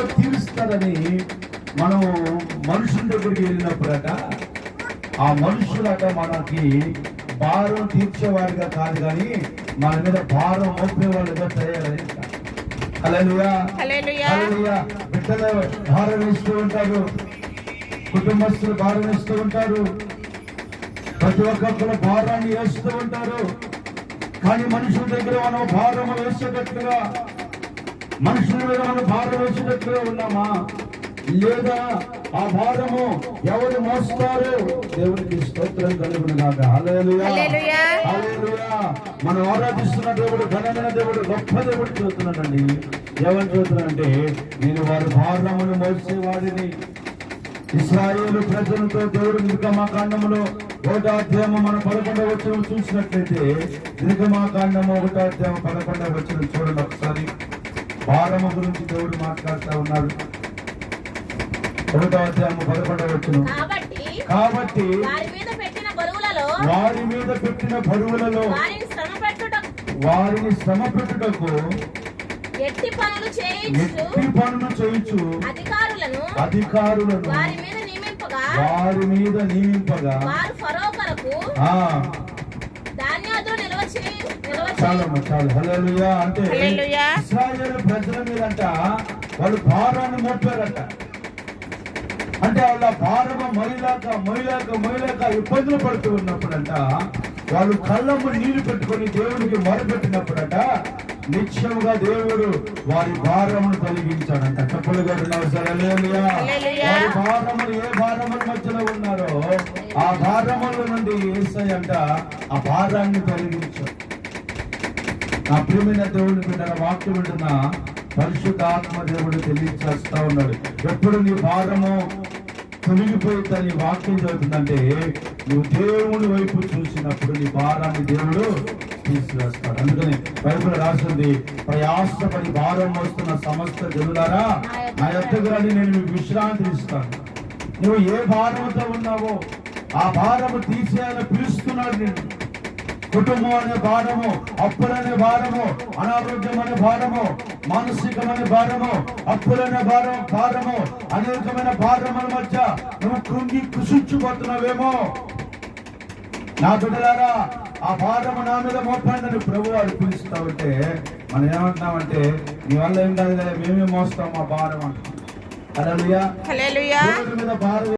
తీరుస్తారని మనం మనుషుల దగ్గరికి వెళ్ళినప్పుడట ఆ మనుషులట మనకి భారం తీర్చేవాడిగా కాదు కానీ మన మీద భారం మోపేవాళ్ళుగా తయారయ్యారు. బిడ్డలు భారం వేస్తూ ఉంటారు. కుటుంబస్తులు భారం వేస్తూ ఉంటారు. ప్రతి ఒక్కరు భారాన్ని వేస్తూ ఉంటారు. కానీ మనుషుల దగ్గర మనం భారం వేసేటట్లుగా మనుషుల మీద మనం భారం వేసేటట్లుగా ఉన్నామా? లేదా ఆ భారము ఎవరు మోస్తారు దేవునికి స్తోత్రం కలుగును కాక. మనం ఆరాధిస్తున్న దేవుడు ఘనమైన దేవుడు గొప్ప దేవుడు చూస్తున్నాడండి. ఎవరు చూస్తున్నాడంటే నేను వారి భారమును మోసేవాడిని. ఇస్రాయేలు ప్రజలతో దేవుడు నిర్గమాకాండములో ఒకటో అధ్యాయము మనం పదకొండవ వచ్చిన చూసినట్లయితే నిర్గమాకాండము ఒకటో అధ్యాయం పదకొండవ వచ్చిన చూడండి ఒకసారి. భారము గురించి దేవుడు మాట్లాడుతూ ఉన్నాడు. ఒకటో అధ్యాయము పదకొండవ వచ్చిన కాబట్టి కాబట్టి వారి మీద పెట్టిన బరువులలో వారి మీద పెట్టిన బరువులలో వారిని శ్రమ పెట్టుటకు ఎట్టి పనులు చేయించు ఎట్టి పనులు చేయించు అధికారులను అధికారులను వారి మీద నియమింపగా వారి మీద నియమింపగా వారు ఫరో కొరకు నిల్వ చాలా. హల్లెలూయా అంటే. ఇస్రాయేల్ ప్రజల మీదంట వాళ్ళు భారాన్ని మోపారట. అంటే వాళ్ళ భారము మొయలేక మొయలేక మొయలేక ఇబ్బందులు పడుతూ ఉన్నప్పుడంట వాళ్ళు కళ్ళము నీళ్ళు పెట్టుకొని దేవుడికి మొరపెట్టినప్పుడట నిత్యముగా దేవుడు వారి భారమును తొలగించాడంట. చెప్పులు కొట్టినారు సరే. వారి భారములు ఏ భారముల మధ్యలో ఉన్నారో ఆ భారముల నుండి ఏసై అంట ఆ భారాన్ని తొలగించాడు. నా ప్రియమైన దేవుని బిడ్డల వాక్యం వింటున్న పరిశుద్ధాత్మ దేవుడు తెలియచేస్తా ఉన్నాడు. ఎప్పుడు నీ భారము తొలగిపోయిందని వాక్యం చదువుతుందంటే నువ్వు దేవుని వైపు చూసినప్పుడు నీ భారాన్ని దేవుడు తీసుకువేస్తాడు అందుకని బైబిల్ రాసింది ప్రయాసపడి భారం వస్తున్న సమస్త జనులారా నా ఎత్తగాని నేను మీకు విశ్రాంతి ఇస్తాను. నువ్వు ఏ భారంతో ఉన్నావో ఆ భారము తీసేయాలని పిలుస్తున్నాడు నేను కుటుంబం అనే భారము అప్పులనే భారము అనారోగ్యం అనే భారము మానసికమైన భారము అప్పులనే భారం భారము అనేకమైన భారముల మధ్య నువ్వు కృంగి కృషించిపోతున్నావేమో. నా బిడ్డలారా ఆ భారము నా మీద మోపండి. ప్రభు వారు పిలుస్తా ఉంటే మనం ఏమంటున్నామంటే మీ వల్ల ఏం కాదు కదా మేమే మోస్తాం ఆ భారం అంటున్నాం. మీద భారం